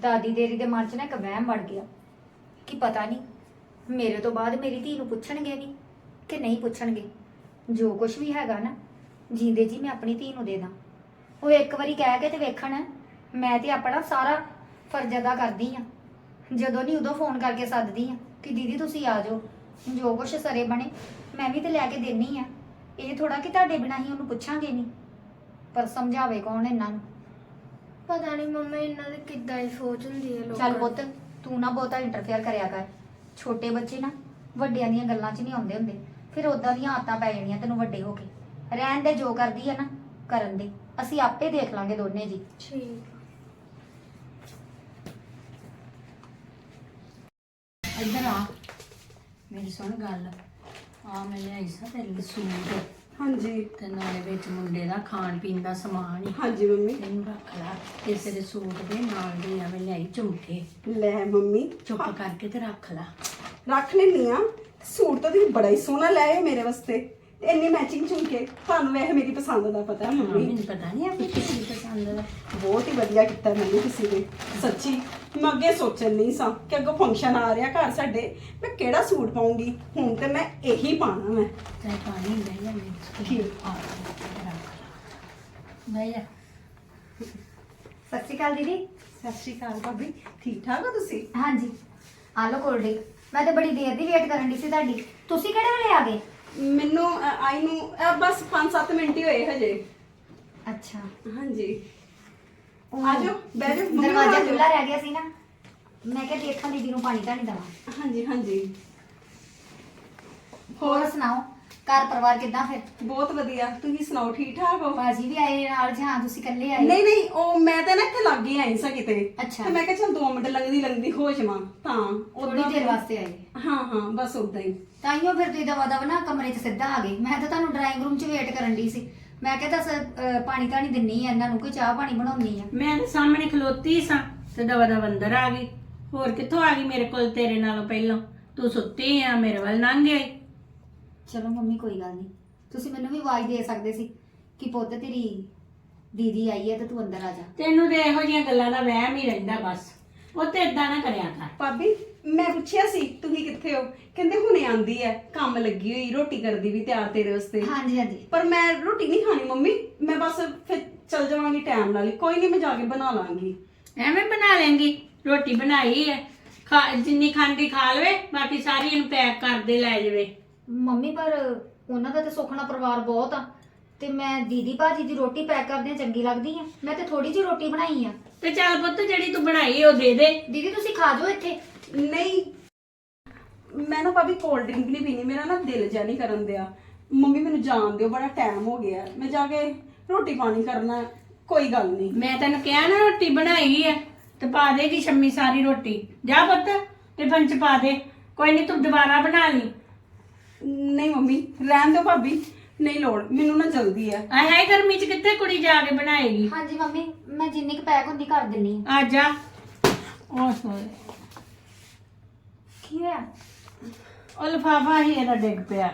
ਦਾਦੀ ਦੇਰੀ ਦੇ ਮਨ 'ਚ ਨਾ ਇੱਕ ਵਹਿਮ ਵੜ ਗਿਆ। ਕਿ ਪਤਾ ਨਹੀਂ ਮੇਰੇ ਤੋਂ ਬਾਅਦ ਮੇਰੀ ਧੀ ਨੂੰ ਪੁੱਛਣਗੇ ਵੀ ਕਿ ਨਹੀਂ ਪੁੱਛਣਗੇ। ਜੋ ਕੁਝ ਵੀ ਹੈਗਾ ਨਾ ਜਿੰਦੇ ਜੀ ਮੈਂ ਆਪਣੀ ਧੀ ਨੂੰ ਦੇ ਦਾਂ। ਉਹ ਇੱਕ ਵਾਰੀ ਕਹਿ ਕੇ ਤੇ ਵੇਖਣ ਮੈਂ ਤੇ ਆਪਣਾ ਸਾਰਾ ਫਰਜ਼ ਅਦਾ ਕਰਦੀ ਆ। ਜਦੋਂ ਨਹੀਂ ਉਦੋਂ ਫੋਨ ਕਰਕੇ ਸੱਦਦੀ ਆ ਕਿ ਦੀਦੀ ਤੁਸੀਂ ਆ ਜਾਓ ਜੋ ਕੁਛ ਸਰੇ ਬਣੇ ਮੈਂ ਵੀ ਤੇ ਲੈ ਕੇ ਦੇਣੀ ਆ। ਇਹ ਥੋੜਾ ਕਿ ਤੁਹਾਡੇ ਬਿਨਾਂ ਹੀ ਉਹਨੂੰ ਪੁੱਛਾਂਗੇ ਨਹੀਂ। ਪਰ ਸਮਝਾਵੇ ਕੌਣ ਇਹਨਾਂ ਨੂੰ? ਪਤਾ ਨਹੀਂ ਮੰਮਾ ਇਹਨਾਂ ਦੀ ਕਿੱਦਾਂ ਦੀ ਸੋਚ ਹੁੰਦੀ ਹੈ ਲੋਕਾਂ ਚੱਲ ਦੀ। ਪੁੱਤ ਤੂੰ ਨਾ ਬਹੁਤਾ ਇੰਟਰਫੇਅਰ ਕਰਿਆ ਕਰ। ਛੋਟੇ ਬੱਚੇ ਨਾ ਵੱਡਿਆਂ ਦੀਆਂ ਗੱਲਾਂ 'ਚ ਨਹੀਂ ਆਉਂਦੇ ਹੁੰਦੇ। ਫਿਰ ਉਦਾਂ ਦੀਆਂ ਆਦਤਾਂ ਪੈ ਜਾਣੀਆਂ ਤੈਨੂੰ ਵੱਡੇ ਹੋ ਕੇ। ਰਹਿਣ ਦੇ ਜੋ ਕਰਦੀ ਆ ਨਾ ਕਰਨ ਦੇ। ਅਸੀਂ ਆਪੇ ਦੇਖ ਲਾਂਗੇ ਦੋਨੇ ਜੀ। ਠੀਕ। ਇੱਧਰ ਆ। ਮੇਰੀ ਸੁਣ ਗੱਲ। ਆ ਮੈਂ ਲਿਆਈ ਸਾਂ ਤੇਰੇ ਲਈ ਸੂਟ। ਹਾਂਜੀ। ਤੇ ਨਾਲੇ ਵਿੱਚ ਮੁੰਡੇ ਦਾ ਖਾਣ ਪੀਣ ਦਾ ਸਮਾਨ ਹੀ। ਹਾਂਜੀ ਮੰਮੀ। ਇਹਨੂੰ ਰੱਖ ਲਾ। ਤੇ ਤੇਰੇ ਸੂਟ ਦੇ ਨਾਲ ਦੇ ਆ ਮੈਂ ਲਿਆਈ ਝੁਮਕੇ। ਲੈ ਮੰਮੀ। ਚੁੱਪ ਕਰਕੇ ਤੇ ਰੱਖ ਲਾ। ਰੱਖ ਲੈਣੀ ਆ। ਸੂਟ ਤਾਂ ਤੁਸੀਂ ਬੜਾ ਹੀ ਸੋਹਣਾ ਲੈ ਆਏ ਮੇਰੇ ਵਾਸਤੇ। ਤੇ ਇੰਨੀ ਮੈਚਿੰਗ ਝੁਮਕੇ ਤੁਹਾਨੂੰ ਵੈਸੇ ਮੇਰੀ ਪਸੰਦ ਦਾ ਪਤਾ ਹੈ ਮੰਮੀ। ਮੈਨੂੰ ਪਤਾ ਨਹੀਂ ਆਪਣੀ ਕਿਸੇ ਦੀ ਪਸੰਦ ਦਾ। ਬਹੁਤ ਹੀ ਵਧੀਆ ਕੀਤਾ ਮੈਨੂੰ ਤੁਸੀਂ ਨੇ ਸੱਚੀ। ਮੈਂ ਅੱਗੇ ਸੋਚਣ ਨਹੀਂ ਸਾਂ ਕਿ ਅੱਗੋਂ ਫੰਕਸ਼ਨ ਆ ਰਿਹਾ ਘਰ ਸਾਡੇ। ਮੈਂ ਕਿਹੜਾ ਸੂਟ ਪਾਉਂਗੀ? ਹੁਣ ਤੇ ਮੈਂ ਇਹੀ ਪਾਣਾ ਮੈਂ। ਚਾਹ ਪਾਣੀ ਲੈ ਜਾ ਮੇਰੇ ਠੀਕ। ਆ ਬਈ ਸਤਿ ਸ਼੍ਰੀ ਅਕਾਲ ਦੀਦੀ। ਸਤਿ ਸ਼੍ਰੀ ਅਕਾਲ ਭਾਬੀ ਠੀਕ ਠਾਕ ਹੋ ਤੁਸੀਂ? ਹਾਂਜੀ। ਆ ਲਓ ਕੋਲਡ। ਡਰਿੰਕ ਮੈਂ ਤਾਂ ਬੜੀ ਦੇਰ ਦੀ ਵੇਟ ਕਰਨ ਦੀ ਸੀ ਤੁਹਾਡੀ। ਤੁਸੀਂ ਕਿਹੜੇ ਵੇਲੇ ਆ ਗਏ? ਮੈਨੂੰ ਅ, ਆਈ ਨੂੰ ਅ, ਬਸ 5-7 ਮਿੰਟ ਹੀ ਹੋਏ ਹਜੇ। ਅੱਛਾ। ਹਾਂਜੀ। ਉਹ ਆ ਜਾਓ, ਬਹਿ ਜਾਓ, ਮੰਮੀ ਦਰਵਾਜ਼ਾ। ਖੁੱਲਾ ਰਹਿ ਗਿਆ ਸੀ ਨਾ। ਮੈਂ ਕਿਹਾ ਦੇਖਾਂ ਦੀਦੀ ਨੂੰ ਪਾਣੀ ਤਾਂ ਨਹੀਂ ਦਵਾਂ। ਹਾਂਜੀ ਹਾਂਜੀ। ਹੋਰ ਸੁਣਾਓ? ਘਰ ਪਰਿਵਾਰ ਕਿੱਦਾਂ ਫਿਰ? ਬਹੁਤ ਵਧੀਆ। ਤੁਸੀਂ ਸੁਣਾਓ ਠੀਕ ਠਾਕ ਹੋ? ਬਾਜੀ ਵੀ ਆਏ ਨਾਲ ਜਾਂ ਤੁਸੀਂ ਇਕੱਲੇ ਆਏ? ਨਹੀਂ ਨਹੀਂ ਉਹ ਮੈਂ ਤਾਂ ਨਾ ਇੱਥੇ ਲੱਗ ਹੀ ਆਈ ਸਾਂ ਕਿਤੇ। ਅੱਛਾ। ਤੇ ਮੈਂ ਕਿਹਾ ਚਲ 2 ਮਿੰਟ ਲੰਗਦੀ ਲੰਗਦੀ ਹੋ ਜਾਵਾਂ ਤਾਂ ਥੋੜੀ ਓਦਾਂ ਦੇਰ ਵਾਸਤੇ ਆਏ। ਹਾਂ ਹਾਂ ਬਸ ਉਦਾਂ ਹੀ। ਤਾਈਓ ਫਿਰ ਤੁਸੀਂ ਦਵਾ ਦਵਾ ਨਾ ਕਮਰੇ 'ਚ ਸਿੱਧਾ ਆ ਗਏ। ਮੈਂ ਤਾਂ ਤੁਹਾਨੂੰ ਡਰਾਇੰਗ ਰੂਮ 'ਚ ਵੇਟ ਕਰਨ ਦੀ ਸੀ। ਮੈਂ ਕਿਹਾ ਦੱਸ ਅਹ, ਪਾਣੀ ਤਾਂ ਨਹੀਂ ਦਿੰਨੀ ਆ ਇਹਨਾਂ ਨੂੰ ਕੋਈ ਚਾਹ ਪਾਣੀ ਬਣਾਉਣੀ ਆ? ਮੈਂ ਤਾਂ ਸਾਹਮਣੇ ਖਲੋਤੀ ਸਾਂ ਤੇ ਦਵਾ ਦਵਾ ਅੰਦਰ ਆ ਗਈ। ਹੋਰ ਕਿੱਥੋਂ ਆ ਗਈ ਮੇਰੇ ਕੋਲ ਤੇਰੇ ਨਾਲੋਂ ਪਹਿਲਾਂ? ਤੂੰ ਸੁੱਤੀ ਆ ਮੇਰੇ ਵੱਲ ਲੰਘ ਗਈ ਚਲੋ ਮੰਮੀ ਕੋਈ ਗੱਲ ਨਹੀਂ। ਤੁਸੀਂ ਮੈਨੂੰ ਵੀ ਆਵਾਜ਼ ਦੇ ਸਕਦੇ ਸੀ ਕਿ ਪੁੱਤ ਤੇਰੀ ਦੀਦੀ ਆਈ ਹੈ ਤੇ ਤੂੰ ਅੰਦਰ ਆ ਜਾ। ਤੈਨੂੰ ਤੇ ਇਹੋ ਜਿਹੀਆਂ ਗੱਲਾਂ ਦਾ ਵਹਿਮ ਹੀ ਰਹਿੰਦਾ ਬਸ। ਉਹ ਤੇ ਇਦਾਂ ਨਾ ਕਰਿਆ ਕਰ। ਭਾਬੀ ਮੈਂ ਪੁੱਛਿਆ ਸੀ ਤੁਸੀਂ ਕਿੱਥੇ ਹੋ? ਕਹਿੰਦੇ ਹੁਣੇ ਆਂਦੀ ਹੈ ਕੰਮ ਲੱਗੀ ਹੋਈ ਰੋਟੀ ਕਰਦੀ ਵੀ ਤਿਆਰ ਤੇਰੇ ਵਾਸਤੇ। ਹਾਂਜੀ ਹਾਂਜੀ। ਪਰ ਮੈਂ ਰੋਟੀ ਨਹੀਂ ਖਾਣੀ ਮੰਮੀ। ਮੈਂ ਬਸ ਫਿਰ ਚਲ ਜਾਵਾਂਗੀ ਟਾਈਮ ਨਾਲ ਹੀ। ਕੋਈ ਨਹੀਂ ਮੈਂ ਜਾ ਕੇ ਬਣਾ ਲਾਂਗੀ। ਐਵੇਂ ਬਣਾ ਲੈਂਗੀ। ਰੋਟੀ ਬਣਾਈ ਹੈ। ਖਾ ਜਿੰਨੀ ਖਾਂਦੀ ਖਾ ਲਵੇ ਬਾਕੀ ਸਾਰੀ ਇਹਨੂੰ ਪੈਕ ਕਰ ਦੇ ਲੈ ਜਾਵੇ। ਮੰਮੀ ਪਰ ਉਹਨਾਂ ਦਾ ਤੇ ਸੁਖਣਾ ਪਰਿਵਾਰ ਬਹੁਤ ਆ। ਤੇ ਮੈਂ ਦੀਦੀ ਭਾਜੀ ਦੀ ਰੋਟੀ ਪੈਕ ਕਰਦਿਆਂ ਚੰਗੀ ਲੱਗਦੀ ਆ। ਮੈਂ ਤੇ ਥੋੜੀ ਜਿਹੀ ਰੋਟੀ ਬਣਾਈ ਆ। ਤੇ ਚੱਲ ਪੁੱਤ ਜਿਹੜੀ ਤੂੰ ਬਣਾਈ ਉਹ ਦੇ ਦੇ। ਦੀਦੀ ਤੁਸੀਂ ਖਾ ਜਾਓ ਇੱਥੇ। ਨਹੀਂ ਮੈਂ ਨਾ ਭਾਬੀ ਕੋਲਡ ਡਰਿੰਕ ਨਹੀਂ ਪੀਣੀ ਮੇਰਾ ਨਾ ਦਿਲ ਜਿਹਾ ਨਹੀਂ ਕਰਨ ਦਿਆ। ਮੰਮੀ ਮੈਨੂੰ ਜਾਣ ਦਿਓ ਬੜਾ ਟਾਈਮ ਹੋ ਗਿਆ। ਮੈਂ ਜਾ ਕੇ ਰੋਟੀ ਪਾਣੀ ਕਰਨਾ ਕੋਈ ਗੱਲ ਨਹੀਂ। ਮੈਂ ਤੈਨੂੰ ਕਿਹਾ ਨਾ ਰੋਟੀ ਬਣਾਈ ਹੈ ਤੇ ਪਾ ਦੇਗੀ ਸ਼ੰਮੀ ਸਾਰੀ ਰੋਟੀ। ਜਾ ਪੁੱਤ ਟਿਫਨ ਚ ਪਾ ਦੇ। ਕੋਈ ਨਹੀਂ ਤੂੰ ਦੁਬਾਰਾ ਬਣਾ ਲਈ। ਨਹੀਂ ਮੰਮੀ ਰਹਿਣ ਦਿਓ ਭਾਬੀ ਨਹੀਂ ਲੋੜ ਮੈਨੂੰ ਨਾ ਜਲਦੀ ਹੈ ਆ ਹੈ ਗਰਮੀ ਚ ਕਿੱਥੇ ਕੁੜੀ ਜਾ ਕੇ ਬਣਾਏਗੀ? ਹਾਂਜੀ ਮੰਮੀ ਮੈਂ ਜਿੰਨੀ ਕੁ ਪੈਕ ਹੁੰਦੀ ਕਰ ਦਿੰਨੀ ਆ। ਆ ਜਾ। ਉਹ ਸੋਏ ਕੀ ਹੋਇਆ? ਉਹ ਲਫਾਫਾ ਹੀ ਇਹਦਾ ਡਿੱਗ ਪਿਆ।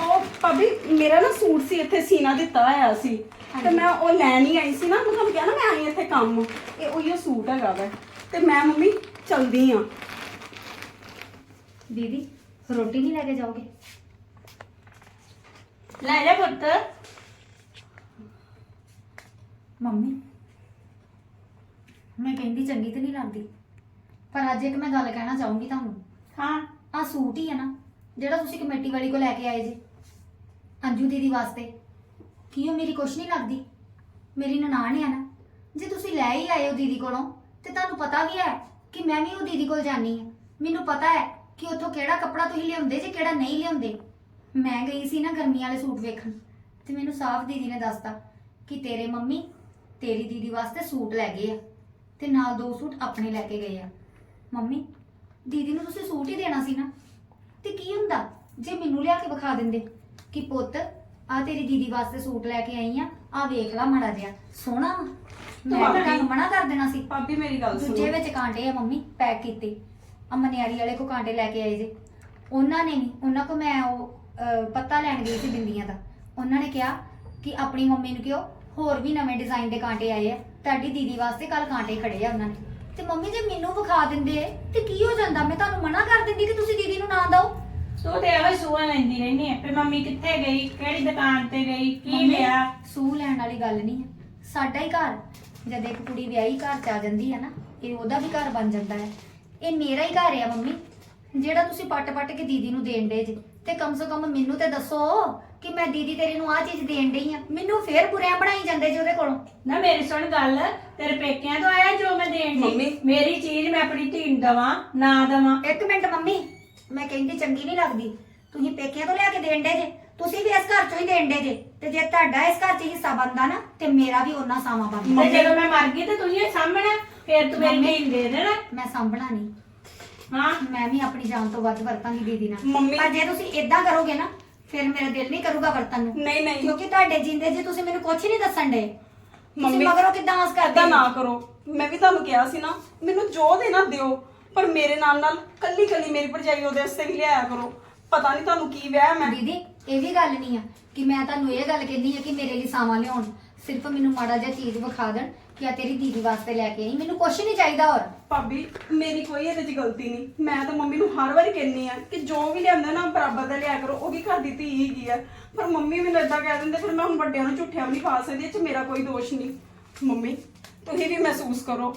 ਉਹ ਭਾਬੀ ਮੇਰਾ ਨਾ ਸੂਟ ਸੀ ਇੱਥੇ ਸੀਨਾ ਦਿੱਤਾ ਹੋਇਆ ਸੀ। ਤੇ ਮੈਂ ਉਹ ਲੈਣ ਹੀ ਆਈ ਸੀ ਨਾ ਮੈਂ ਤੁਹਾਨੂੰ ਕਿਹਾ ਨਾ ਮੈਂ ਆਈ ਇੱਥੇ ਕੰਮ। ਇਹ ਉਹੀਓ ਸੂਟ ਹੈਗਾ ਵਾ। ਤੇ ਮੈਂ ਮੰਮੀ ਚਲਦੀ ਆ। ਦੀਦੀ ਰੋਟੀ ਨਹੀਂ ਲੈ ਕੇ ਜਾਓਗੇ? ਲੈ ਜਾ ਪੁੱਤ। ਮੰਮੀ ਮੈਂ ਕਹਿੰਦੀ ਚੰਗੀ ਤੇ ਨਹੀਂ ਲੱਗਦੀ ਪਰ ਅੱਜ ਇੱਕ ਮੈਂ ਗੱਲ ਕਹਿਣਾ ਚਾਹੂੰਗੀ ਤੁਹਾਨੂੰ। ਹਾਂ। ਆ ਸੂਟ ਹੀ ਹੈ ਨਾ ਜਿਹੜਾ ਤੁਸੀਂ ਕਮੇਟੀ ਵਾਲੀ ਕੋ ਲੈ ਕੇ ਆਏ ਜੇ ਅੰਜੂ ਦੀਦੀ ਵਾਸਤੇ। ਕੀ ਉਹ ਮੇਰੀ ਕੁਛ ਨਹੀਂ ਲੱਗਦੀ? ਮੇਰੀ ਨਨਾਣ ਹੈ ਨਾ ਜੇ ਤੁਸੀਂ ਲੈ ਹੀ ਆਏ ਹੋ ਦੀਦੀ ਕੋਲੋਂ ਤੇ ਤੁਹਾਨੂੰ ਪਤਾ ਵੀ ਹੈ ਕਿ ਮੈਂ ਵੀ ਉਹ ਦੀਦੀ ਕੋਲ ਜਾਣੀ ਹੈ ਮੈਨੂੰ ਪਤਾ ਹੈ ਕਿ ਉੱਥੋਂ ਕਿਹੜਾ ਕੱਪੜਾ ਤੁਸੀਂ ਲਿਆਉਂਦੇ ਜੇ ਕਿਹੜਾ ਨਹੀਂ ਲਿਆਉਂਦੇ? ਮੈਂ ਗਈ ਸੀ ਨਾ ਗਰਮੀ ਵਾਲੇ ਸੂਟ ਵੇਖਣ ਤੇ ਮੈਨੂੰ ਸਾਫ਼ ਦੀਦੀ ਨੇ ਦੱਸਤਾ ਕਿ ਤੇਰੇ ਮੰਮੀ ਤੇਰੀ ਦੀਦੀ ਵਾਸਤੇ ਸੂਟ ਲੈ ਗਏ ਆ ਤੇ ਨਾਲ ਦੋ ਸੂਟ ਆਪਣੇ ਲੈ ਕੇ ਗਏ ਆ। ਮੰਮੀ ਦੀਦੀ ਨੂੰ ਤੁਸੀਂ ਸੂਟ ਹੀ ਦੇਣਾ ਸੀ ਨਾ? ਤੇ ਕੀ ਹੁੰਦਾ ਜੇ ਮੈਨੂੰ ਲਿਆ ਕੇ ਵਿਖਾ ਦਿੰਦੇ ਕਿ ਪੁੱਤ ਆ ਤੇਰੀ ਦੀਦੀ ਵਾਸਤੇ ਸੂਟ ਲੈ ਕੇ ਆਈ ਆ ਆ ਵੇਖ ਲੈ ਮੜਾ ਜਿਹਾ ਸੋਹਣਾ ਵਾ। ਮੈਂ ਤਾਂ ਭਾਬੀ- ਤੁਹਾਨੂੰ ਮਨਾ ਕਰ ਦੇਣਾ ਸੀ। ਭਾਬੀ ਮੇਰੀ ਗੱਲ ਦੂਜੇ ਸੁਣੋ। ਵਿੱਚ ਕਾਂਟੇ ਆ ਮੰਮੀ ਪੈਕ ਕੀਤੇ। ਆ ਮਨਿਆਰੀ ਵਾਲੇ ਕੋ ਕਾਂਟੇ ਲੈ ਕੇ ਆਏ ਜੇ। ਉਹਨਾਂ ਨੇ ਨਹੀਂ ਉਹਨਾਂ ਕੋ ਮੈਂ ਉਹ ਅਹ, ਪੱਤਾ ਲੈਣ ਗਈ ਸੀ ਬਿੰਦੀਆਂ ਦਾ। ਉਹਨਾਂ ਨੇ ਕਿਹਾ ਕਿ ਆਪਣੀ ਮੰਮੀ ਨੂੰ ਕਿਹਾ ਹੋਰ ਵੀ ਨਵੇਂ ਡਿਜ਼ਾਈਨ ਦੇ ਕਾਂਟੇ ਆਏ ਆ। ਤੁਹਾਡੀ ਦੀਦੀ ਵਾਸਤੇ ਕੱਲ ਕਾਂਟੇ ਖੜੇ ਆ ਉਹਨਾਂ ਨੇ। ਤੇ ਮੰਮੀ ਜੇ ਮੈਨੂੰ ਵਿਖਾ ਦਿੰਦੇ ਤੇ ਕੀ ਹੋ ਜਾਂਦਾ? ਮੈਂ ਤੁਹਾਨੂੰ ਮਨਾ ਕਰ ਦਿੰਦੀ ਕਿ ਤੁਸੀਂ ਦੀਦੀ ਨੂੰ ਨਾ ਦਿਓ। ਤੂੰ ਤੇ ਇਹੋ ਸੂਆ ਲੈਂਦੀ ਰਹਿੰਦੀ ਹੈ ਵੀ ਮੰਮੀ ਕਿੱਥੇ ਗਈ? ਕਿਹੜੀ ਦੁਕਾਨ ਤੇ ਗਈ? ਕੀ ਮੰਮੀ, ਲਿਆ? ਸੂਹ ਲੈਣ ਵਾਲੀ ਗੱਲ ਨਹੀਂ ਹੈ ਸਾਡਾ ਹੀ ਘਰ ਜਦ ਇੱਕ ਕੁੜੀ ਵਿਆਹੀ ਘਰ ਚ ਆ ਜਾਂਦੀ ਹੈ ਨਾ ਇਹ ਉਹਦਾ ਵੀ ਘਰ ਬਣ ਜਾਂਦਾ ਹੈ ਇਹ ਮੇਰਾ ਹੀ ਘਰ ਆ ਮੰਮੀ। ਜਿਹੜਾ ਤੁਸੀਂ ਪੱਟ ਪੱਟ ਕੇ ਦੀਦੀ ਨੂੰ ਦੇਣ ਦੇ ਜੇ। ਤੇ ਕਮ ਸੇ ਕਮ ਮੈਨੂੰ ਤੇ ਦੱਸੋ ਕਿ ਮੈਂ ਦੀਦੀ ਤੇਰੀ ਨੂੰ ਆਹ ਚੀਜ਼ ਦੇਣ ਡਈ ਆ। ਮੈਨੂੰ ਫੇਰ ਬੁਰਿਆਂ ਬਣਾਈ ਜਾਂਦੇ ਜੇ ਉਹਦੇ ਕੋਲੋਂ। ਨਾ ਮੇਰੀ ਸੁਣ ਗੱਲ ਤੇਰੇ ਪੇਕਿਆਂ ਤੋਂ ਆਇਆ ਜੋ ਮੈਂ ਦੇਣ ਦੀ ਮੰਮੀ। ਮੇਰੀ ਚੀਜ਼ ਮੈਂ ਆਪਣੀ ਧੀ ਨੂੰ ਦਵਾਂ ਨਾ ਦਵਾਂ। ਇੱਕ ਮਿੰਟ ਮੰਮੀ ਮੈਂ ਕਹਿੰਦੀ ਚੰਗੀ ਨਹੀਂ ਲੱਗਦੀ। ਤੁਸੀਂ ਪੇਕਿਆਂ ਤੋਂ ਲਿਆ ਕੇ ਦੇਣ ਦੇ ਜੇ। ਤੁਸੀਂ ਵੀ ਇਸ ਘਰ ਚੋਂ ਹੀ ਦੇਣ ਦੇ ਜੇ। ਤੇ ਜੇ ਤੁਹਾਡਾ ਇਸ ਘਰ 'ਚ ਹਿੱਸਾ ਬਣਦਾ ਨਾ ਤੇ ਮੇਰਾ ਵੀ ਉਹਨਾਂ ਸਾਵਾਂ ਬਣਦਾ। ਤੇ ਜਦੋਂ ਮੈਂ ਮਰ ਗਈ ਤੇ ਤੂੰ ਇਹ ਸਾਹਮਣੇ ਫੇਰ ਤੂੰ ਮੇਰੀ ਮੰਮੀ। ਦੇ ਦੇਣਾ ਮੈਂ ਸਾਂਭਣਾ ਨਹੀਂ ਹਾਂ। ਮੈਂ ਵੀ ਆਪਣੀ ਜਾਨ ਤੋਂ ਵੱਧ ਵਰਤਾਂਗੀ ਦੀਦੀ ਨਾਲ। ਮੰਮੀ- ਪਰ ਜੇ ਤੁਸੀਂ ਇਦਾਂ ਕਰੋਗੇ ਨਾ ਫਿਰ ਮੇਰਾ ਦਿਲ ਨਹੀਂ ਕਰੂਗਾ ਵਰਤਨ ਨੂੰ। ਨਹੀਂ ਨਹੀਂ। ਕਿਉਂਕਿ ਤੁਹਾਡੇ ਜਿੰਦੇ ਜੇ ਤੁਸੀਂ ਮੈਨੂੰ ਕੁਝ ਨਹੀਂ ਦੱਸਣ ਦੇ ਤੁਸੀਂ ਮਗਰੋਂ ਕਿਦਾਂ ਆਸ ਕਰਦੇ ਏਦਾਂ? ਨਾ ਕਰੋ। ਮੈਂ ਵੀ ਤੁਹਾਨੂੰ ਕਿਹਾ ਸੀ ਨਾ ਮੈਨੂੰ ਜੋ ਦੇਣਾ ਦਿਓ। ਪਰ ਮੇਰੇ ਨਾਲ ਨਾਲ ਕੱਲੀ ਕੱਲੀ ਮੇਰੀ ਭਰਜਾਈ ਉਹਦੇ ਵਾਸਤੇ ਵੀ ਲਿਆਇਆ ਕਰੋ। ਪਤਾ ਨਹੀਂ ਤੁਹਾਨੂੰ ਕੀ ਵਹਿਮ ਹੈ ਦੀਦੀ ਇਹ ਵੀ ਗੱਲ ਨਹੀਂ ਆ ਕਿ ਮੈਂ ਤੁਹਾਨੂੰ ਇਹ ਗੱਲ ਕਹਿੰਦੀ ਆ ਕਿ ਮੇਰੇ ਲਈ ਸਾਮਾਨ ਲਿਆਉਣ। ਸਿਰਫ ਮੈਨੂੰ ਮਾੜਾ ਜਿਹਾ ਚੀਜ਼ ਵਿਖਾ ਦੇਣ। ਕਿ ਆ ਤੇਰੀ ਦੀਦੀ ਵਾਸਤੇ ਲੈ ਕੇ ਆਈ, ਮੈਨੂੰ ਕੁਝ ਨਹੀਂ ਚਾਹੀਦਾ ਹੋਰ। ਭਾਬੀ, ਮੇਰੀ ਕੋਈ ਇਹਦੇ 'ਚ ਗਲਤੀ ਨਹੀਂ। ਮੈਂ ਤਾਂ ਮੰਮੀ ਨੂੰ ਹਰ ਵਾਰੀ ਕਹਿੰਨੀ ਆ ਕਿ ਜੋ ਵੀ ਲਿਆਉਂਦਾ ਨਾ ਬਰਾਬਰ ਦਾ ਲਿਆ ਕਰੋ, ਉਹ ਵੀ ਘਰ ਦੀ ਧੀ ਹੈਗੀ ਆ। ਪਰ ਮੰਮੀ ਮੈਨੂੰ ਏਦਾਂ ਕਹਿ ਦਿੰਦੇ, ਫਿਰ ਮੈਂ ਹੁਣ ਵੱਡਿਆਂ ਨੂੰ ਝੂਠਿਆਂ ਵੀ ਨਹੀਂ ਖਾ ਸਕਦੀ, ਇਹ 'ਚ ਮੇਰਾ ਕੋਈ ਦੋਸ਼ ਨਹੀਂ। ਮੰਮੀ, ਤੁਸੀਂ ਵੀ ਮਹਿਸੂਸ ਕਰੋ,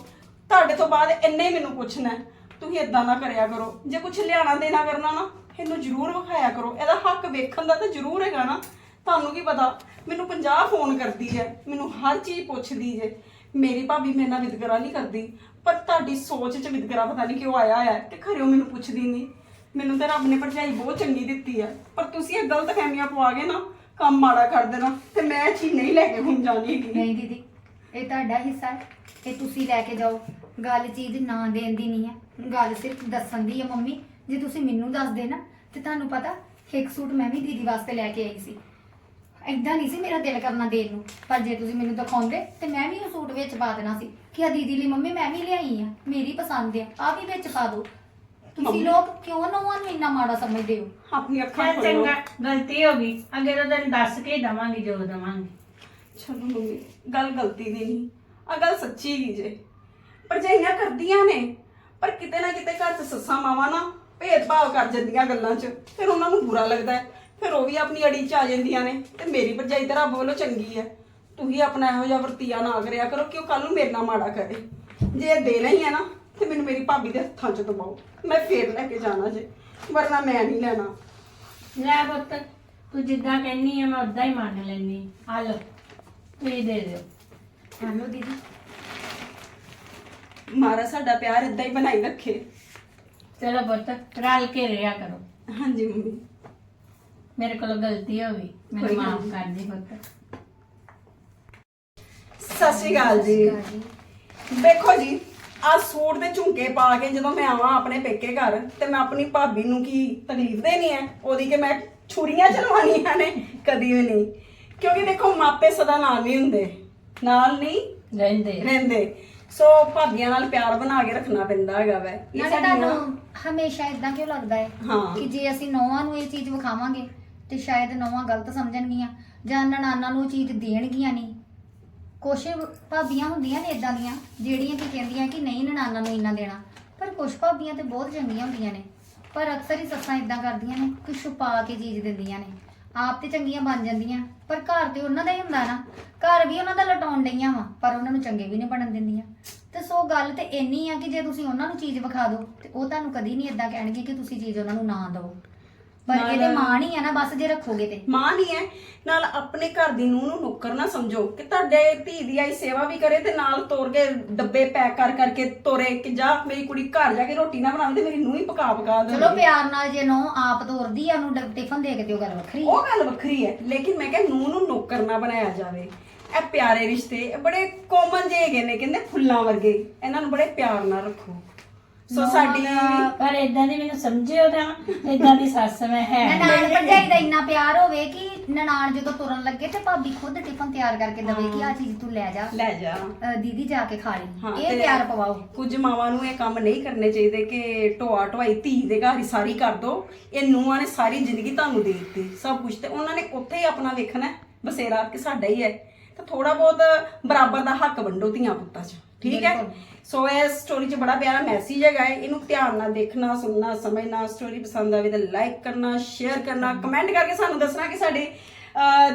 ਤੁਹਾਡੇ ਤੋਂ ਬਾਅਦ ਇੰਨੇ ਹੀ ਮੈਨੂੰ ਪੁੱਛਣਾ ਹੈ। ਤੁਸੀਂ ਏਦਾਂ ਨਾ ਕਰਿਆ ਕਰੋ। ਜੇ ਕੁਝ ਲਿਆਣਾ ਦੇਣਾ ਕਰਨਾ ਨਾ, ਇਹਨੂੰ ਜ਼ਰੂਰ ਵਿਖਾਇਆ ਕਰੋ। ਇਹਦਾ ਹੱਕ ਵੇਖਣ ਦਾ ਤਾਂ ਜ਼ਰੂਰ ਹੈਗਾ ਨਾ। ਤੁਹਾਨੂੰ ਕੀ ਪਤਾ, ਮੈਨੂੰ 50 ਫੋਨ ਕਰਦੀ ਹੈ, ਮੈਨੂੰ ਹਰ ਚੀਜ਼ ਪੁੱਛਦੀ ਜੇ ਮੇਰੀ ਭਾਬੀ ਮੇਰੇ ਨਾਲ ਵਿਤਕਰਾ ਨਹੀਂ ਕਰਦੀ, ਪਰ ਤੁਹਾਡੀ ਸੋਚ 'ਚ ਵਿਤਕਰਾ ਪਤਾ ਨਹੀਂ ਕਿਉਂ ਆਇਆ ਹੈ ਕਿ ਖਰੇ ਉਹ ਮੈਨੂੰ ਪੁੱਛਦੀ ਨਹੀਂ। ਮੈਨੂੰ ਤਾਂ ਰੱਬ ਨੇ ਭਰਜਾਈ ਬਹੁਤ ਚੰਗੀ ਦਿੱਤੀ ਹੈ, ਪਰ ਤੁਸੀਂ ਇਹ ਗਲਤ ਫਹਿਮੀਆਂ ਪਵਾ ਕੇ ਨਾ ਕੰਮ ਮਾੜਾ ਕਰ ਦੇਣਾ, ਤੇ ਮੈਂ ਇਹ ਚੀਜ਼ ਨਹੀਂ ਲੈ ਕੇ ਹੁਣ ਜਾਣੀ ਹੈਗੀ। ਨਹੀਂ ਦੀਦੀ, ਇਹ ਤੁਹਾਡਾ ਹਿੱਸਾ ਹੈ, ਇਹ ਤੁਸੀਂ ਲੈ ਕੇ ਜਾਓ। ਗੱਲ ਚੀਜ਼ ਨਾ ਦੇਣ ਦੀ ਨਹੀਂ ਹੈ, ਗੱਲ ਸਿਰਫ ਦੱਸਣ ਦੀ ਹੈ ਮੰਮੀ। ਜੇ ਤੁਸੀਂ ਮੈਨੂੰ ਦੱਸ ਦੇਣਾ, ਤੇ ਤੁਹਾਨੂੰ ਪਤਾ, ਇੱਕ ਸੂਟ ਮੈਂ ਵੀ ਦੀਦੀ ਵਾਸਤੇ ਲੈ ਕੇ ਆਈ ਸੀ। ਐਦਾਂ ਨਹੀਂ ਸੀ ਮੇਰਾ ਦਿਲ ਕਰਨਾ ਦੇਣ ਨੂੰ। ਪਰ ਜੇ ਤੁਸੀਂ ਮੈਨੂੰ ਦਿਖਾਉਂਦੇ ਤੇ ਮੈਂ ਵੀ ਉਹ ਸੂਟ ਵਿੱਚ ਪਾ ਦੇਣਾ ਸੀ। ਕਿ ਆ ਦੀਦੀ ਲਈ ਮੰਮੀ ਮੈਂ ਵੀ ਲਿਆਈ ਆ। ਮੇਰੀ ਪਸੰਦ ਆ। ਆ ਵੀ ਵਿੱਚ ਪਾ ਦਿਓ ਤੁਸੀਂ ਮੰਮੀ। ਲੋਕ ਕਿਉਂ ਨੌਵਾਂ ਨੂੰ ਇੰਨਾ ਮਾੜਾ ਸਮਝਦੇ ਹੋ? ਆਪਣੀ ਅੱਖਾਂ ਚੱਲ ਖੋਲੋ। ਚੰਗਾ। ਗਲਤੀ ਹੋ ਗਈ। ਅੱਗੇ ਤੋਂ ਤੈਨੂੰ ਦੱਸ ਕੇ ਹੀ ਦਵਾਂਗੀ ਜੋ ਦਵਾਂਗੀ। ਚਲੋ ਮੰਮੀ ਗੱਲ ਗਲਤੀ ਦੀ ਨਹੀਂ। ਆ ਗੱਲ ਸੱਚੀ ਹੀ ਜੇ। ਭਰਜਾਈਆਂ ਕਰਦੀਆਂ ਨੇ। ਪਰ ਕਿਤੇ ਨਾ ਕਿਤੇ ਘਰ 'ਚ ਸੱਸਾਂ ਮਾਵਾਂ ਨਾ ਭੇਦਭਾਵ ਕਰ ਜਾਂਦੀਆਂ ਗੱਲਾਂ 'ਚ। ਫਿਰ ਉਹਨਾਂ ਨੂੰ ਬੁਰਾ ਲੱਗਦਾ ਹੈ। ਫਿਰ ਉਹ ਵੀ ਆਪਣੀ ਅੜੀ 'ਚ ਆ ਜਾਂਦੀਆਂ ਨੇ। ਤੇ ਮੇਰੀ ਭਰਜਾਈ ਤਾਂ ਰੱਬ ਵੱਲੋਂ ਚੰਗੀ ਹੈ ਤੁਸੀਂ ਆਪਣਾ ਇਹੋ ਜਿਹਾ ਵਰਤੀਆ ਨਾ ਕਰਿਆ ਕਰੋ ਕਿ ਉਹ ਕੱਲ ਨੂੰ ਮੇਰੇ ਨਾਲ ਮਾੜਾ ਕਰੇ। ਜੇ ਇਹ ਦੇਣਾ ਹੀ ਹੈ ਨਾ ਤੇ ਮੈਨੂੰ ਮੇਰੀ ਭਾਬੀ ਦੇ ਹੱਥਾਂ 'ਚ ਦਬਾਓ। ਮੈਂ ਫੇਰ ਲੈ ਕੇ ਜਾਣਾ ਜੇ ਵਰਨਾ ਮੈਂ ਨਹੀਂ ਲੈਣਾ। ਲੈ ਪੁੱਤ ਤੂੰ ਜਿੱਦਾਂ ਕਹਿੰਨੀ ਆ ਮੈਂ ਉਦਾਂ ਹੀ ਮੰਨ ਲੈਣੀ ਆ ਲਓ ਤੁਸੀਂ ਦੇ ਦਿਓ। ਹੈਲੋ ਦੀਦੀ। ਮਾਰਾ ਸਾਡਾ ਪਿਆਰ ਇਦਾਂ ਹੀ ਬਣਾਈ ਰੱਖੇ। ਚਲੋ ਪੁੱਤ ਰਲ ਕੇ ਰਿਹਾ ਕਰੋ। ਹਾਂਜੀ ਮੰਮੀ। ਮੇਰੇ ਕੋਲੋਂ ਗਲਤੀ ਹੋ ਗਈ। ਮੈਨੂੰ ਮਾਫ। ਕਰ ਦੇ ਪੁੱਤ। ਸਤਿ ਸ਼੍ਰੀ ਅਕਾਲ ਜੀ। ਦੇਖੋ ਜੀ ਆ ਸੂਟ ਦੇ ਝੁੰਕੇ ਪਾ ਕੇ ਜਦੋਂ ਮੈਂ ਆਵਾਂ ਆਪਣੇ ਪੇਕੇ ਘਰ ਤੇ ਮੈਂ ਆਪਣੀ ਭਾਬੀ ਨੂੰ ਕੀ ਤਕਲੀਫ ਦੇਣੀ ਹੈ? ਉਹਦੀ ਕਿ ਮੈਂ ਛੁਰੀਆਂ ਚਲਵਾਉਣੀਆਂ ਨੇ? ਕਦੀ ਵੀ ਨਹੀਂ। ਕਿਉਂਕਿ ਦੇਖੋ ਮਾਪੇ ਸਦਾ ਨਾਲ ਨਹੀਂ ਹੁੰਦੇ। ਨਾਲ ਨਹੀਂ ਰਹਿੰਦੇ। ਰਹਿੰਦੇ। ਸੋ ਭਾਬੀਆਂ ਨਾਲ ਪਿਆਰ ਬਣਾ ਕੇ ਰੱਖਣਾ ਪੈਂਦਾ ਹੈਗਾ ਵੈ। ਇਹ ਨਾਲੇ ਸਾਡੀਆਂ ਤੁਹਾਨੂੰ ਹਮੇਸ਼ਾ ਇਦਾਂ ਕਿਉਂ ਲੱਗਦਾ ਹੈ ਹਾਂ। ਕਿ ਜੇ ਅਸੀਂ ਨੌਵਾਂ ਨੂੰ ਇਹ ਚੀਜ਼ ਵਿਖਾਵਾਂਗੇ ਤੇ ਸ਼ਾਇਦ ਨੌਵਾਂ ਗਲਤ ਸਮਝਣਗੀਆਂ ਜਾਂ ਨਨਾਨਾ ਨੂੰ ਉਹ ਚੀਜ਼ ਦੇਣਗੀਆਂ ਨਹੀਂ। ਕੁਛ ਭਾਬੀਆਂ ਹੁੰਦੀਆਂ ਨੇ ਇਦਾਂ ਦੀਆਂ, ਜਿਹੜੀਆਂ ਕਿ ਕਹਿੰਦੀਆਂ ਕਿ ਨਹੀਂ ਨਨਾਨਾ ਨੂੰ ਇੰਨਾ ਦੇਣਾ। ਪਰ ਕੁਛ ਭਾਬੀਆਂ ਤੇ ਬਹੁਤ ਚੰਗੀਆਂ ਹੁੰਦੀਆਂ ਨੇ। ਪਰ ਅਕਸਰ ਹੀ ਸੱਸਾਂ ਇਦਾਂ ਕਰਦੀਆਂ ਨੇ ਕਿ ਛੁਪਾ ਕੇ ਚੀਜ਼ ਦਿੰਦੀਆਂ ਨੇ। ਆਪ ਤੇ ਚੰਗੀਆਂ ਬਣ ਜਾਂਦੀਆਂ, ਪਰ ਘਰ ਤੇ ਉਹਨਾਂ ਦਾ ਹੀ ਹੁੰਦਾ ਨਾ। ਘਰ ਵੀ ਉਹਨਾਂ ਦਾ ਲਟਾਉਣ ਡਈਆਂ ਵਾ, ਪਰ ਉਹਨਾਂ ਨੂੰ ਚੰਗੇ ਵੀ ਨਹੀਂ ਬਣਨ ਦਿੰਦੀਆਂ। ਤੇ ਸੋ ਗੱਲ ਤੇ ਇੰਨੀ ਆ ਕਿ ਜੇ ਤੁਸੀਂ ਉਹਨਾਂ ਨੂੰ ਚੀਜ਼ ਵਿਖਾ ਦਿਓ, ਤੇ ਉਹ ਤੁਹਾਨੂੰ ਕਦੀ ਨਹੀਂ ਇਦਾਂ ਕਹਿਣਗੇ ਕਿ ਤੁਸੀਂ ਚੀਜ਼ ਉਹਨਾਂ ਨੂੰ ਨਾ ਦਿਓ। ਪਰ ਨਾਲ- ਇਹਦੇ ਮਾਣ ਹੀ ਆ ਨਾ ਬਸ ਜੇ ਰੱਖੋਗੇ ਤੇ। ਮਾਂ ਨਹੀਂ ਹੈ ਨਾਲ ਆਪਣੇ ਘਰ ਦੀ ਨੂੰਹ ਨੂੰ ਨੌਕਰ ਨਾ ਸਮਝੋ ਕਿ ਤੁਹਾਡੇ ਧੀ ਦੀ ਆਈ ਸੇਵਾ ਵੀ ਕਰੇ ਤੇ ਨਾਲ ਤੋਰ ਕੇ ਡੱਬੇ ਪੈਕ ਕਰ ਕਰਕੇ ਤੋਰੇ ਕਿ ਜਾ ਮੇਰੀ ਕੁੜੀ ਘਰ ਜਾ ਕੇ ਰੋਟੀ ਨਾ ਬਣਾਵੇ ਤੇ ਮੇਰੀ ਨੂੰਹ ਹੀ ਪਕਾ ਪਕਾ ਦੇ ਚਲੋ ਪਿਆਰ ਨਾਲ ਜੇ ਨੋ ਆਪ ਤੋਰਦੀ ਆ ਉਹਨੂੰ ਡ- ਟਿਫਨ ਦੇ ਕੇ ਤੇ ਉਹ ਗੱਲ ਵੱਖਰੀ ਆ। ਉਹ ਗੱਲ ਵੱਖਰੀ ਹੈ ਲੇਕਿਨ ਮੈਂ ਕਿਹਾ ਨੂੰਹ ਨੂੰ ਨੌਕਰ ਨਾ ਬਣਾਇਆ ਜਾਵੇ। ਇਹ ਪਿਆਰੇ ਰਿਸ਼ਤੇ ਇਹ ਬੜੇ ਕਾਮਨ ਜਿਹੇ ਹੈਗੇ ਨੇ ਕਹਿੰਦੇ ਫੁੱਲਾਂ ਵਰਗੇ। ਇਹਨਾਂ ਨੂੰ ਬੜੇ ਪਿਆਰ ਨਾਲ ਰੱਖੋ। ਸੋ ਸਾਡੀ ਪਰ ਇਦਾਂ ਦੀ ਮੈਨੂੰ ਸਮਝਿਓ ਤਾਂ ਇਦਾਂ ਦੀ ਸੱਸ ਮੈਂ ਹੈ ਨਨਾਣ ਭਰਜਾਈ ਦਾ ਇੰਨਾ ਪਿਆਰ ਹੋਵੇ ਕਿ ਨਨਾਣ ਜਦੋਂ ਤੁਰਨ ਲੱਗੇ ਤੇ ਭਾਬੀ ਖੁਦ ਟਿਫਨ ਤਿਆਰ ਕਰਕੇ ਦਵੇ ਕਿ ਆ ਚੀਜ਼ ਤੂੰ ਲੈ ਜਾ। ਲੈ ਜਾ। ਅ, ਦੀਦੀ ਜਾ ਕੇ ਖਾ ਹਾਂ, ਲਈ ਇਹ ਤੇ ਪਿਆਰ ਪਵਾਓ। ਕੁਝ ਮਾਵਾਂ ਨੂੰ ਇਹ ਕੰਮ ਨਹੀਂ ਕਰਨੇ ਚਾਹੀਦੇ ਕਿ ਢੋਆ ਢਵਾਈ ਧੀ ਦੇ ਘਰ ਹੀ ਸਾਰੀ ਕਰ ਦੋ। ਇਹ ਨੂੰਹਾਂ ਨੇ ਸਾਰੀ ਜ਼ਿੰਦਗੀ ਤੁਹਾਨੂੰ ਦੇ ਦਿੱਤੀ ਸਭ ਕੁਝ ਤੇ ਉਹਨਾਂ ਨੇ ਉੱਥੇ ਹੀ ਆਪਣਾ ਵੇਖਣਾ ਹੈ, ਬਸੇਰਾ ਕਿ ਸਾਡਾ ਹੀ ਹੈ। ਤਾਂ ਥੋੜਾ ਬਹੁਤ ਬਰਾਬਰ ਦਾ ਹੱਕ ਵੰਡੋ ਧੀਆਂ ਪੁੱਤਾਂ 'ਚ। ਠੀਕ ਹੈ। ਸੋ ਇਹ ਸਟੋਰੀ 'ਚ ਬੜਾ ਪਿਆਰਾ ਮੈਸੇਜ ਹੈਗਾ ਹੈ। ਇਹਨੂੰ ਧਿਆਨ ਨਾਲ ਦੇਖਣਾ ਸੁਣਨਾ ਸਮਝਣਾ ਸਟੋਰੀ ਪਸੰਦ ਆਵੇ ਤਾਂ ਲਾਈਕ ਕਰਨਾ ਸ਼ੇਅਰ ਕਰਨਾ ਕਮੈਂਟ ਕਰਕੇ ਸਾਨੂੰ ਦੱਸਣਾ ਕਿ ਸਾਡੀ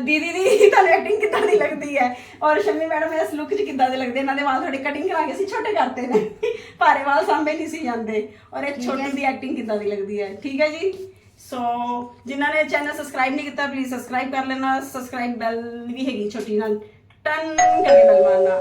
ਦੀਦੀ ਦੀ ਤੁਹਾਨੂੰ ਐਕਟਿੰਗ ਕਿੱਦਾਂ ਦੀ ਲੱਗਦੀ ਹੈ। ਔਰ ਸ਼ਮੀ ਮੈਡਮ ਇਸ ਲੁੱਕ 'ਚ ਕਿੱਦਾਂ ਦੇ ਲੱਗਦੇ ਇਹਨਾਂ ਦੇ ਵਾਲ ਥੋੜੇ ਕਟਿੰਗ ਕਰਾ ਕੇ ਅਸੀਂ ਛੋਟੇ ਕਰਤੇ ਨੇ। ਭਾਰੇ ਵਾਲ ਸਾਂਭੇ ਨਹੀਂ ਸੀ ਜਾਂਦੇ। ਔਰ ਇਹ। ਛੋਟੀ ਦੀ ਐਕਟਿੰਗ ਕਿੱਦਾਂ ਦੀ ਲੱਗਦੀ ਹੈ? ਠੀਕ ਹੈ ਜੀ? ਸੋ ਜਿਨ੍ਹਾਂ ਨੇ ਚੈਨਲ ਸਬਸਕ੍ਰਾਈਬ ਨਹੀਂ ਕੀਤਾ ਪਲੀਜ਼ ਸਬਸਕ੍ਰਾਈਬ ਕਰ ਲੈਣਾ। ਸਬਸਕ੍ਰਾਈਬ ਬੈਲ ਵੀ ਹੈਗੀ ਛੋਟੀ ਨਾਲ। ਟਨ ਕਰਕੇ ਬੈਲ ਮਾਰਨਾ।